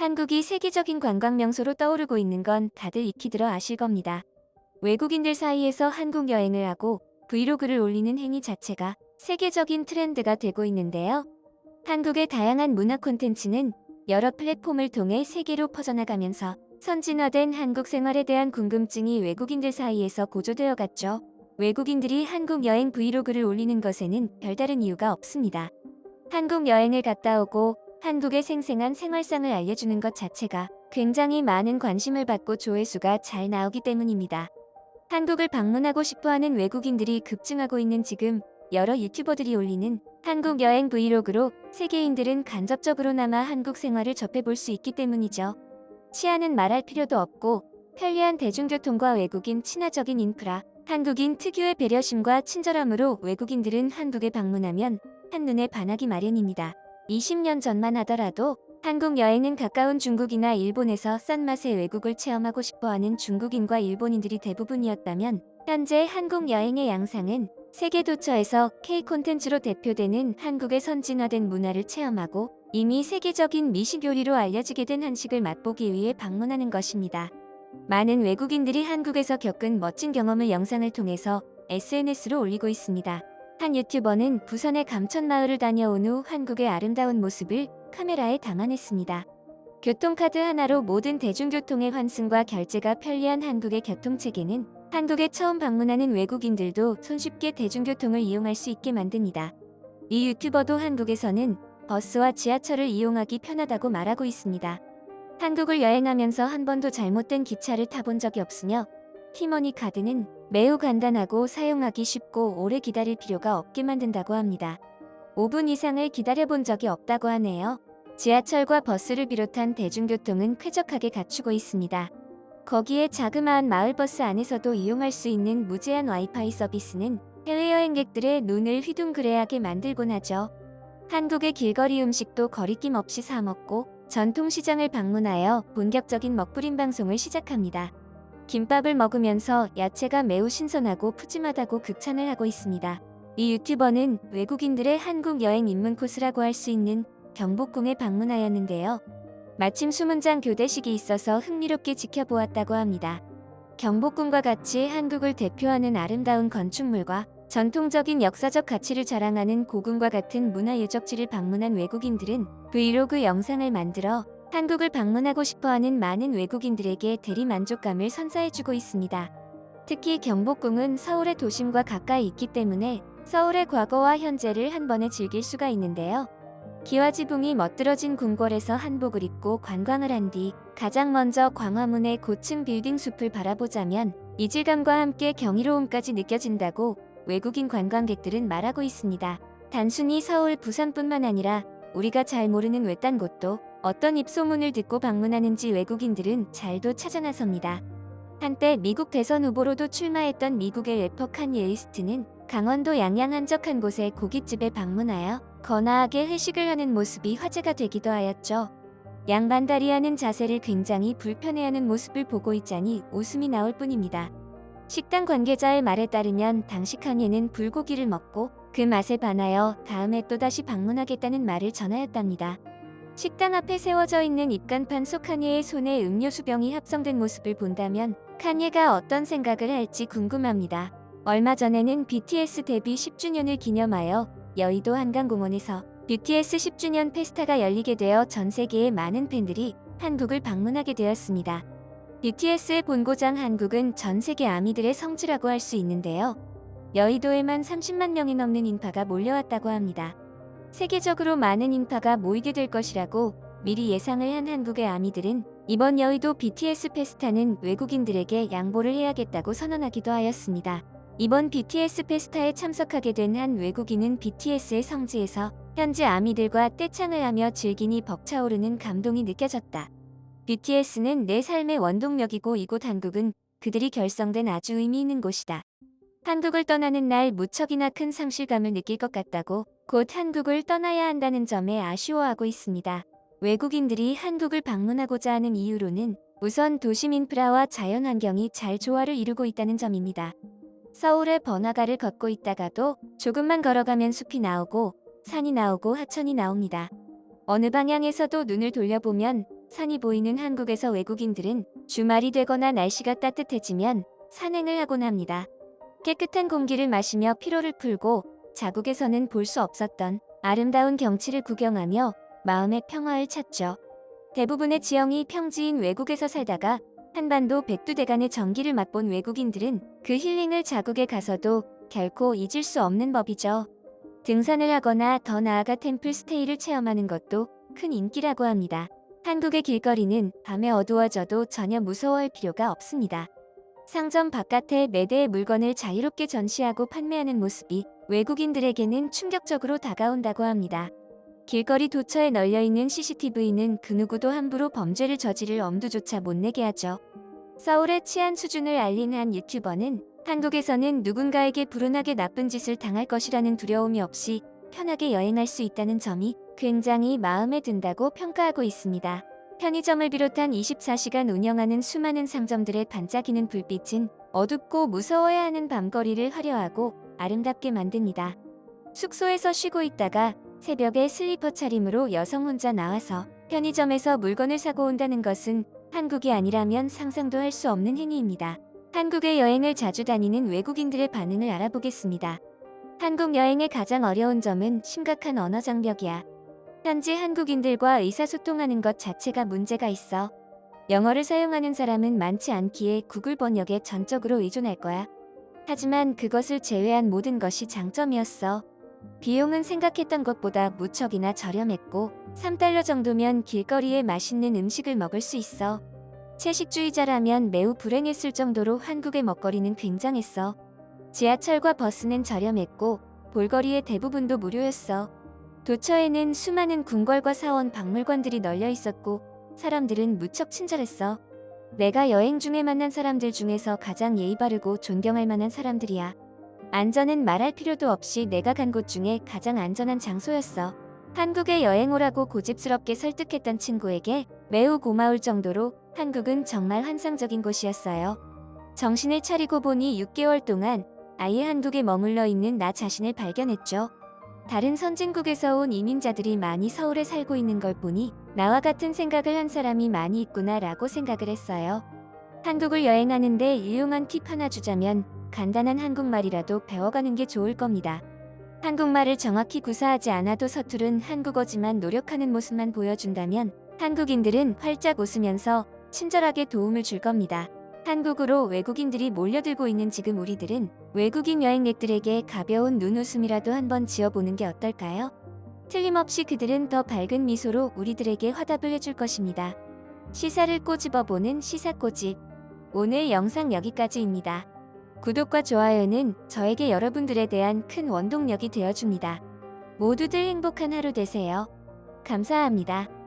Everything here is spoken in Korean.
한국이 세계적인 관광 명소로 떠오르고 있는 건 다들 익히 들어 아실 겁니다. 외국인들 사이에서 한국 여행을 하고 브이로그를 올리는 행위 자체가 세계적인 트렌드가 되고 있는데요. 한국의 다양한 문화 콘텐츠는 여러 플랫폼을 통해 세계로 퍼져나가면서 선진화된 한국 생활에 대한 궁금증이 외국인들 사이에서 고조되어 갔죠. 외국인들이 한국 여행 브이로그를 올리는 것에는 별다른 이유가 없습니다. 한국 여행을 갔다 오고 한국의 생생한 생활상을 알려주는 것 자체가 굉장히 많은 관심을 받고 조회수가 잘 나오기 때문입니다. 한국을 방문하고 싶어하는 외국인들이 급증하고 있는 지금 여러 유튜버들이 올리는 한국 여행 브이로그로 세계인들은 간접적으로나마 한국 생활을 접해볼 수 있기 때문이죠. 치안은 말할 필요도 없고 편리한 대중교통과 외국인 친화적인 인프라, 한국인 특유의 배려심과 친절함으로 외국인들은 한국에 방문하면 한눈에 반하기 마련입니다. 20년 전만 하더라도 한국 여행은 가까운 중국이나 일본에서 싼 맛의 외국을 체험하고 싶어하는 중국인과 일본인들이 대부분이었다면 현재 한국 여행의 양상은 세계 도처에서 K 콘텐츠로 대표되는 한국의 선진화된 문화를 체험하고 이미 세계적인 미식 요리로 알려지게 된 한식을 맛보기 위해 방문하는 것입니다. 많은 외국인들이 한국에서 겪은 멋진 경험을 영상을 통해서 SNS로 올리고 있습니다. 한 유튜버는 부산의 감천마을을 다녀온 후 한국의 아름다운 모습을 카메라에 담아냈습니다. 교통카드 하나로 모든 대중교통의 환승과 결제가 편리한 한국의 교통체계는 한국에 처음 방문하는 외국인들도 손쉽게 대중교통을 이용할 수 있게 만듭니다. 이 유튜버도 한국에서는 버스와 지하철을 이용하기 편하다고 말하고 있습니다. 한국을 여행하면서 한 번도 잘못된 기차를 타본 적이 없으며 티머니 카드는 매우 간단하고 사용하기 쉽고 오래 기다릴 필요가 없게 만든다고 합니다. 5분 이상을 기다려본 적이 없다고 하네요. 지하철과 버스를 비롯한 대중교통은 쾌적하게 갖추고 있습니다. 거기에 자그마한 마을버스 안에서도 이용할 수 있는 무제한 와이파이 서비스는 해외여행객들의 눈을 휘둥그레하게 만들곤 하죠. 한국의 길거리 음식도 거리낌 없이 사 먹고 전통시장을 방문하여 본격적인 먹부림 방송을 시작합니다. 김밥을 먹으면서 야채가 매우 신선하고 푸짐하다고 극찬을 하고 있습니다. 이 유튜버는 외국인들의 한국 여행 입문 코스라고 할 수 있는 경복궁에 방문하였는데요. 마침 수문장 교대식이 있어서 흥미롭게 지켜보았다고 합니다. 경복궁과 같이 한국을 대표하는 아름다운 건축물과 전통적인 역사적 가치를 자랑하는 고궁과 같은 문화 유적지를 방문한 외국인들은 브이로그 영상을 만들어 한국을 방문하고 싶어하는 많은 외국인들에게 대리 만족감을 선사해주고 있습니다. 특히 경복궁은 서울의 도심과 가까이 있기 때문에 서울의 과거와 현재를 한 번에 즐길 수가 있는데요. 기와지붕이 멋들어진 궁궐에서 한복을 입고 관광을 한 뒤 가장 먼저 광화문의 고층 빌딩 숲을 바라보자면 이질감과 함께 경이로움까지 느껴진다고 외국인 관광객들은 말하고 있습니다. 단순히 서울, 부산뿐만 아니라 우리가 잘 모르는 외딴 곳도 어떤 입소문을 듣고 방문하는지 외국인들은 잘도 찾아 나섭니다. 한때 미국 대선 후보로도 출마했던 미국의 래퍼 칸예 웨스트는 강원도 양양 한적한 곳에 고깃집에 방문하여 거나하게 회식을 하는 모습이 화제가 되기도 하였죠. 양반다리하는 자세를 굉장히 불편해하는 모습을 보고 있자니 웃음이 나올 뿐입니다. 식당 관계자의 말에 따르면 당시 칸예는 불고기를 먹고 그 맛에 반하여 다음에 또다시 방문하겠다는 말을 전하였답니다. 식당 앞에 세워져 있는 입간판 속 칸예의 손에 음료수 병이 합성된 모습을 본다면 칸예가 어떤 생각을 할지 궁금합니다. 얼마 전에는 BTS 데뷔 10주년을 기념하여 여의도 한강공원에서 BTS 10주년 페스타가 열리게 되어 전 세계의 많은 팬들이 한국을 방문하게 되었습니다. BTS의 본고장 한국은 전 세계 아미들의 성지라고 할 수 있는데요. 여의도에만 30만 명이 넘는 인파가 몰려왔다고 합니다. 세계적으로 많은 인파가 모이게 될 것이라고 미리 예상을 한 한국의 아미들은 이번 여의도 BTS 페스타는 외국인들에게 양보를 해야겠다고 선언하기도 하였습니다. 이번 BTS 페스타에 참석하게 된 한 외국인은 BTS의 성지에서 현지 아미들과 떼창을 하며 즐기니 벅차오르는 감동이 느껴졌다. BTS는 내 삶의 원동력이고 이곳 한국은 그들이 결성된 아주 의미 있는 곳이다. 한국을 떠나는 날 무척이나 큰 상실감을 느낄 것 같다고 곧 한국을 떠나야 한다는 점에 아쉬워하고 있습니다. 외국인들이 한국을 방문하고자 하는 이유로는 우선 도심 인프라와 자연 환경이 잘 조화를 이루고 있다는 점입니다. 서울의 번화가를 걷고 있다가도 조금만 걸어가면 숲이 나오고 산이 나오고 하천이 나옵니다. 어느 방향에서도 눈을 돌려보면 산이 보이는 한국에서 외국인들은 주말이 되거나 날씨가 따뜻해지면 산행을 하곤 합니다. 깨끗한 공기를 마시며 피로를 풀고 자국에서는 볼 수 없었던 아름다운 경치를 구경하며 마음의 평화를 찾죠. 대부분의 지형이 평지인 외국에서 살다가 한반도 백두대간의 전기를 맛본 외국인들은 그 힐링을 자국에 가서도 결코 잊을 수 없는 법이죠. 등산을 하거나 더 나아가 템플 스테이를 체험하는 것도 큰 인기라고 합니다. 한국의 길거리는 밤에 어두워져도 전혀 무서워할 필요가 없습니다. 상점 바깥에 매대의 물건을 자유롭게 전시하고 판매하는 모습이 외국인들에게는 충격적으로 다가온다고 합니다. 길거리 도처에 널려있는 CCTV는 그 누구도 함부로 범죄를 저지를 엄두조차 못 내게 하죠. 서울의 치안 수준을 알린 한 유튜버는 한국에서는 누군가에게 불운하게 나쁜 짓을 당할 것이라는 두려움이 없이 편하게 여행할 수 있다는 점이 굉장히 마음에 든다고 평가하고 있습니다. 편의점을 비롯한 24시간 운영하는 수많은 상점들의 반짝이는 불빛은 어둡고 무서워야 하는 밤거리를 화려하고 아름답게 만듭니다. 숙소에서 쉬고 있다가 새벽에 슬리퍼 차림으로 여성 혼자 나와서 편의점에서 물건을 사고 온다는 것은 한국이 아니라면 상상도 할 수 없는 행위입니다. 한국에 여행을 자주 다니는 외국인들의 반응을 알아보겠습니다. 한국 여행의 가장 어려운 점은 심각한 언어 장벽이야. 현지 한국인들과 의사소통하는 것 자체가 문제가 있어. 영어를 사용하는 사람은 많지 않기에 구글 번역에 전적으로 의존할 거야. 하지만 그것을 제외한 모든 것이 장점이었어. 비용은 생각했던 것보다 무척이나 저렴했고 3달러 정도면 길거리에 맛있는 음식을 먹을 수 있어. 채식주의자라면 매우 불행했을 정도로 한국의 먹거리는 굉장했어. 지하철과 버스는 저렴했고 볼거리의 대부분도 무료였어. 도처에는 수많은 궁궐과 사원 박물관들이 널려 있었고 사람들은 무척 친절했어. 내가 여행 중에 만난 사람들 중에서 가장 예의 바르고 존경할 만한 사람들이야. 안전은 말할 필요도 없이 내가 간 곳 중에 가장 안전한 장소였어. 한국에 여행 오라고 고집스럽게 설득했던 친구에게 매우 고마울 정도로 한국은 정말 환상적인 곳이었어요. 정신을 차리고 보니 6개월 동안 아예 한국에 머물러 있는 나 자신을 발견했죠. 다른 선진국에서 온 이민자들이 많이 서울에 살고 있는 걸 보니 나와 같은 생각을 한 사람이 많이 있구나 라고 생각을 했어요. 한국을 여행하는데 유용한 팁 하나 주자면 간단한 한국말이라도 배워가는 게 좋을 겁니다. 한국말을 정확히 구사하지 않아도 서투른 한국어지만 노력하는 모습만 보여준다면 한국인들은 활짝 웃으면서 친절하게 도움을 줄 겁니다. 한국으로 외국인들이 몰려들고 있는 지금 우리들은 외국인 여행객들에게 가벼운 눈웃음이라도 한번 지어보는 게 어떨까요? 틀림없이 그들은 더 밝은 미소로 우리들에게 화답을 해줄 것입니다. 시사를 꼬집어보는 시사꼬집. 오늘 영상 여기까지입니다. 구독과 좋아요는 저에게 여러분들에 대한 큰 원동력이 되어줍니다. 모두들 행복한 하루 되세요. 감사합니다.